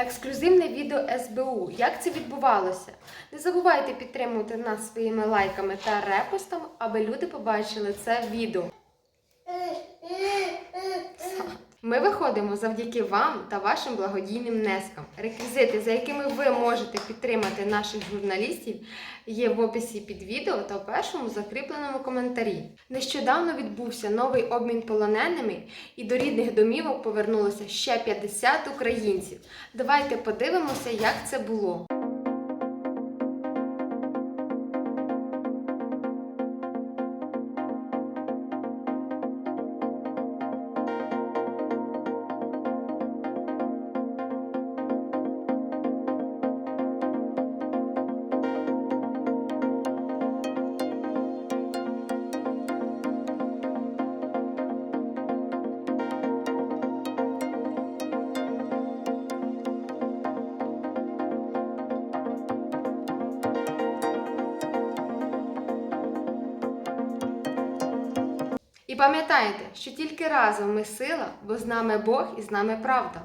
Ексклюзивне відео СБУ. Як це відбувалося? Не забувайте підтримувати нас своїми лайками та репостами, аби люди побачили це відео. Ми виходимо завдяки вам та вашим благодійним внескам. Реквізити, за якими ви можете підтримати наших журналістів, є в описі під відео та в першому закріпленому коментарі. Нещодавно відбувся новий обмін полоненими, і до рідних домівок повернулося ще 50 українців. Давайте подивимося, як це було. Пам'ятайте, що тільки разом ми сила, бо з нами Бог і з нами правда.